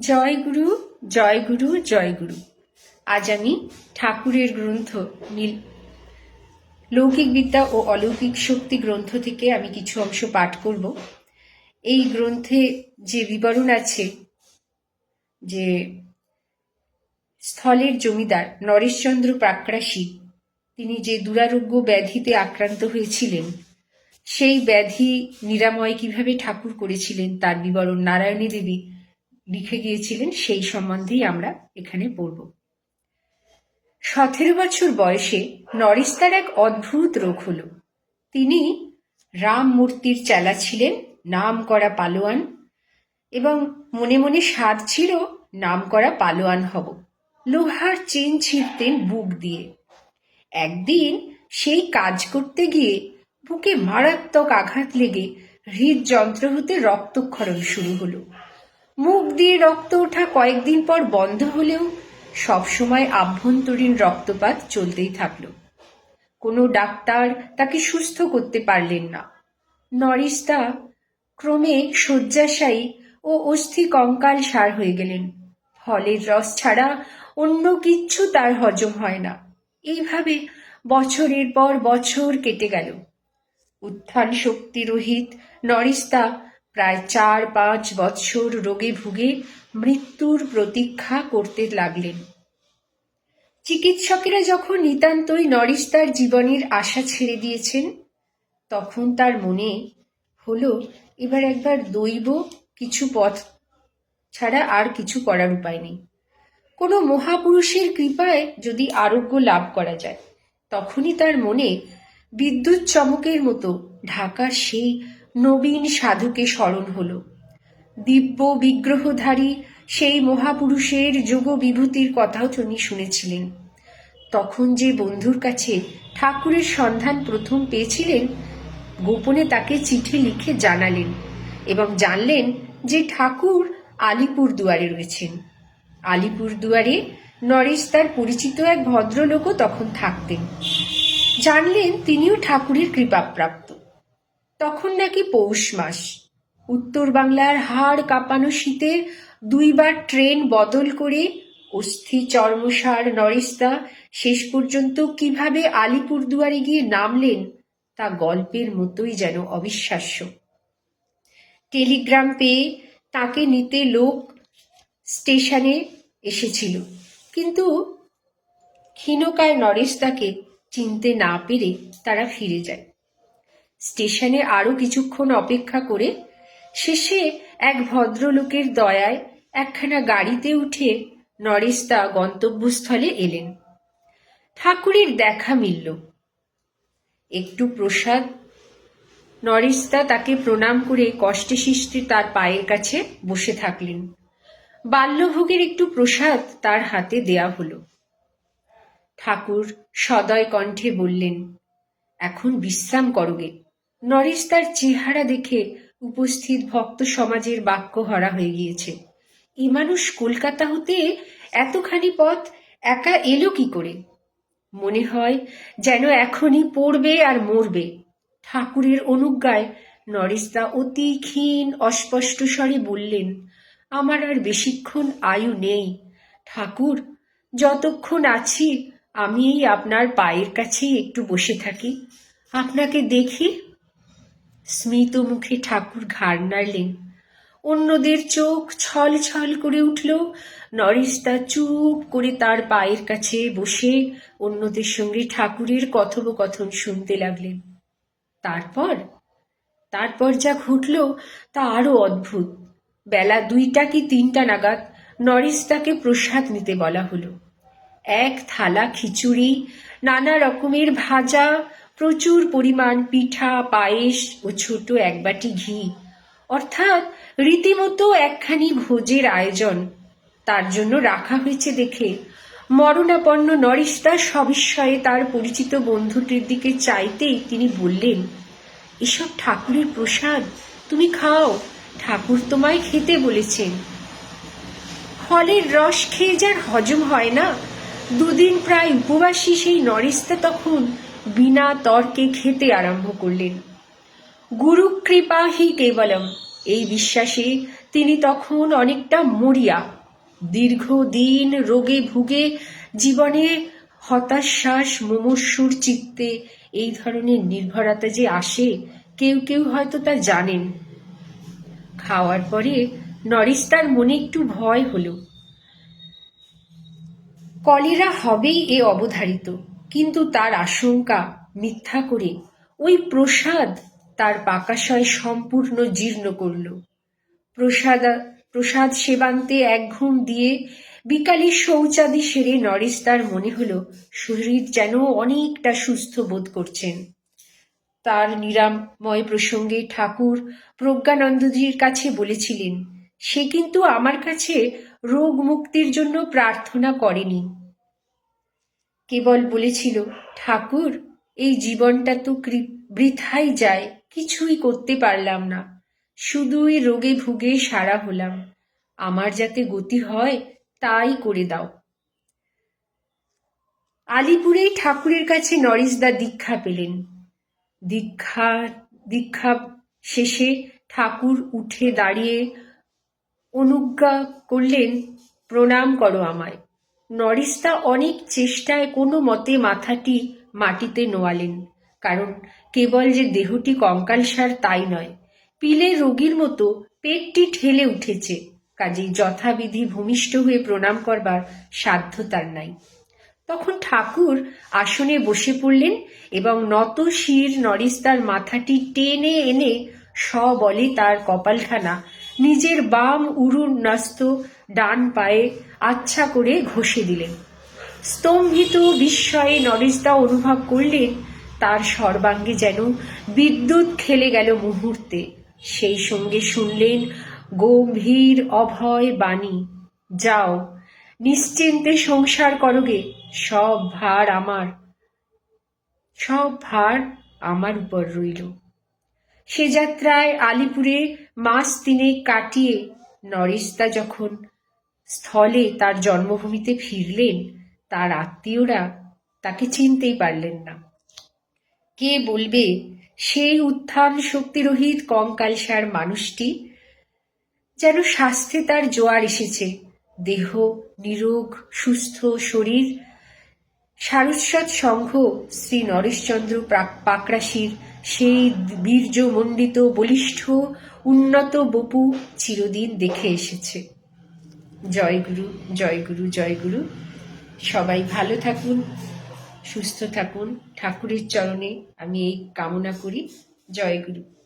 জয় গুরু জয় গুরু জয় গুরু। আজ আমি ঠাকুরের গ্রন্থ নীল লৌকিক বিদ্যা ও অলৌকিক শক্তি গ্রন্থ থেকে আমি কিছু অংশ পাঠ করব। এই গ্রন্থে যে বিবরণ আছে, যে স্থলের জমিদার নরেশচন্দ্র প্রাকরাশী তিনি যে দুরারোগ্য ব্যাধিতে আক্রান্ত হয়েছিলেন, সেই ব্যাধি নিরাময় কীভাবে ঠাকুর করেছিলেন তার বিবরণ নারায়ণী দেবী লিখে গিয়েছিলেন, সেই সম্বন্ধেই আমরা এখানে পড়ব। সতেরো বছর বয়সে নরেশ তার এক অদ্ভুত রোগ হলো। তিনি রাম মূর্তির চেলা ছিলেন, নাম করা পালোয়ান, এবং মনে মনে স্বাদ ছিল, নাম করা পালোয়ান হব। লোহার চেন ছিঁড়তেন বুক দিয়ে। একদিন সেই কাজ করতে গিয়ে বুকে মারাত্মক আঘাত লেগে হৃদযন্ত্র হতে রক্তক্ষরণ শুরু হলো। মুখ দিয়ে রক্ত ওঠা কয়েকদিন পর বন্ধ হলেও সবসময় আভ্যন্তরীণ রক্তপাত চলতেই থাকল। কোনো ডাক্তার তাকে সুস্থ করতে পারলেন না। নরিস্তা ক্রমে শয্যাশায়ী ও অস্থি কঙ্কাল সার হয়ে গেলেন। ফলের রস ছাড়া অন্য কিচ্ছু তার হজম হয় না। এইভাবে বছরের পর বছর কেটে গেল। উত্থান শক্তি রহিত নরিস্তা প্রায় চার পাঁচ বৎসর রোগে ভুগে মৃত্যুর প্রতীক্ষা করতে লাগলেন। চিকিৎসকেরা যখন নিতান্তই নরিশ তার জীবনের আশা ছেড়ে দিয়েছেন, তখন তার মনে হলো, এবার একবার দৈব কিছু পথ ছাড়া আর কিছু করার উপায় নেই। কোনো মহাপুরুষের কৃপায় যদি আরোগ্য লাভ করা যায়। তখনই তার মনে বিদ্যুৎ চমকের মতো ঢাকার সেই নবীন সাধুকে স্মরণ হলো। দিব্য বিগ্রহধারী সেই মহাপুরুষের যোগ বিভূতির কথাও তিনি শুনেছিলেন। তখন যে বন্ধুর কাছে ঠাকুরের সন্ধান প্রথম পেয়েছিলেন, গোপনে তাকে চিঠি লিখে জানালেন এবং জানলেন যে ঠাকুর আলিপুর দুয়ারে রয়েছেন। আলিপুর দুয়ারে নরেশ তার পরিচিত এক ভদ্রলোকও তখন থাকতেন। জানলেন তিনিও ঠাকুরের কৃপাপ্রাপ্ত। তখন নাকি পৌষ মাস। উত্তর বাংলার হাড় কাঁপানো শীতে দুইবার ট্রেন বদল করে অস্থি, চর্মসার নরিস্তা শেষ পর্যন্ত কীভাবে আলিপুরদুয়ারে গিয়ে নামলেন তা গল্পের মতোই যেন অবিশ্বাস্য। টেলিগ্রাম পেয়ে তাকে নিতে লোক স্টেশনে এসেছিল। কিন্তু ক্ষীণকায় নরেশ তাকে চিনতে না পেরে তারা ফিরে যায়। স্টেশনে আরও কিছুক্ষণ অপেক্ষা করে শেষে এক ভদ্রলোকের দয়ায় একখানা গাড়িতে উঠে নরেস্তা গন্তব্যস্থলে এলেন। ঠাকুরের দেখা মিলল। একটু প্রসাদ। নরেস্তা তাকে প্রণাম করে কষ্টে সৃষ্টি তার পায়ের কাছে বসে থাকলেন। বাল্যভোগের একটু প্রসাদ তার হাতে দেয়া হলো। ঠাকুর সদয় কণ্ঠে বললেন, এখন বিশ্রাম করগে নরেশ তার চেহারা দেখে উপস্থিত ভক্ত সমাজের বাক্য হরা হয়ে গিয়েছে। এ মানুষ কলকাতা হতে এতখানি পথ একা এলো কি করে? মনে হয় যেন এখনই পড়বে আর মরবে। ঠাকুরের অনুজ্ঞায় নরেশদা অতি ক্ষীণ, অস্পষ্ট স্বরে বললেন, আমার আর বেশিক্ষণ আয়ু নেই। ঠাকুর, যতক্ষণ আছি, আমি আপনার পায়ের কাছেই একটু বসে থাকি। আপনাকে দেখি। স্মিত মুখে ঠাকুর ঘাড় নাড়লেন। অন্যদের চোখ ছল ছল করে উঠল। নরেশ তা চুপ করে তার পায়ের কাছে বসে অন্যদের সঙ্গে ঠাকুরের কথোপকথন শুনতে লাগলেন। তারপর? তারপর যা ঘটল তা আরও অদ্ভুত। বেলা দুইটা কি তিনটা নাগাদ নরেশ তাকে প্রসাদ নিতে বলা হলো। এক থালা খিচুড়ি, নানা রকমের ভাজা প্রচুর পরিমাণ পিঠা, পায়েস ও ছোট এক বাটি ঘি। অর্থাৎ রীতিমতো একখানি ভোজের আয়োজন। তার জন্য রাখা হয়েছে দেখে মরণাপন্ন নরিস্তা সবিস্ময়ে তার পরিচিত বন্ধুটির দিকে চাইতেই তিনি বললেন, এসব ঠাকুরের প্রসাদ তুমি খাও, ঠাকুর তোমায় খেতে বলেছেন। ফলের রস খেয়ে যার হজম হয় না, দুদিন প্রায় উপবাসী সেই নরিস্তা তখন বিনা তর্কে খেতে আরম্ভ করলেন। গুরু কৃপা হি কেবলম। এই বিশ্বাসে তিনি তখন অনেকটা মরিয়া। দীর্ঘদিন রোগে ভুগে জীবনে হতাশ্বাস, মুমূর্ষুর চিত্তে এই ধরনের নির্ভরতা যে আসে, কেউ কেউ হয়তো তা জানেন। খাওয়ার পরে নরিস তার মনে একটু ভয় হলো। কলেরা হবেই এ অবধারিত। কিন্তু তার আশঙ্কা মিথ্যা করে ওই প্রসাদ তার পাকাশয় সম্পূর্ণ জীর্ণ করল। প্রসাদ প্রসাদ সেবান্তে এক ঘুম দিয়ে বিকালে শৌচাদি সেরে নরেশ তার মনে হলো শরীর যেন অনেকটা সুস্থ বোধ করছেন। তার নিরাময় প্রসঙ্গে ঠাকুর প্রজ্ঞানন্দজির কাছে বলেছিলেন, সে কিন্তু আমার কাছে রোগ মুক্তির জন্য প্রার্থনা করেনি। কেবল বলেছিল, ঠাকুর, এই জীবনটা তো বৃথাই যায়, কিছুই করতে পারলাম না। শুধুই রোগে ভুগে সারা হলাম। আমার যাতে গতি হয়, তাই করে দাও। আলিপুরেই ঠাকুরের কাছে নরেশদা দীক্ষা পেলেন। দীক্ষা দীক্ষা শেষে ঠাকুর উঠে দাঁড়িয়ে অনুজ্ঞা করলেন, প্রণাম করো আমায়। নরিস্তা অনেক চেষ্টায় কোনো মতে মাথাটি মাটিতে নোয়ালেন, কারণ কেবল যে দেহটি কঙ্কালসার তাই নয়, পিলে রোগীর মতো পেটটি ঠেলে উঠেছে, কাজেই যথাবিধি ভূমিষ্ঠ হয়ে প্রণাম করবার সাধ্য তার নাই। তখন ঠাকুর আসনে বসে পড়লেন এবং নত শির নরিস্তার মাথাটি টেনে এনে সবলে তার কপালখানা নিজের বাম উরুর ন্যস্ত ডান পায়ে আচ্ছা করে ঘষে দিলেন। স্তম্ভিত বিস্ময়ে নরেশদা অনুভব করলেন, তার সর্বাঙ্গে যেন বিদ্যুৎ খেলে গেল মুহূর্তে। সেই সঙ্গে শুনলেন গম্ভীর অভয় বাণী, যাও, নিশ্চিন্তে সংসার করগে সব ভার আমার, সব ভার আমার উপর রইল। সে যাত্রায় আলিপুরে মাস তিনেক কাটিয়ে নরেশদা যখন স্থলে তার জন্মভূমিতে ফিরলেন, তার আত্মীয়রা তাকে চিনতেই পারলেন না। কে বলবে, সেই উত্থান শক্তিরহিত কঙ্কালসার মানুষটি যেন স্বাস্থ্যে তার জোয়ার এসেছে। দেহ নিরোগ, সুস্থ শরীর, সারস্বত সংঘ শ্রী নরেশচন্দ্র পাকরাশির সেই বীর্যমণ্ডিত, বলিষ্ঠ, উন্নত বপু চিরদিন দেখে এসেছে। জয়গুরু জয়গুরু জয়গুরু সবাই ভালো থাকুন, সুস্থ থাকুন। ঠাকুরের চরণে আমি এই কামনা করি। জয়গুরু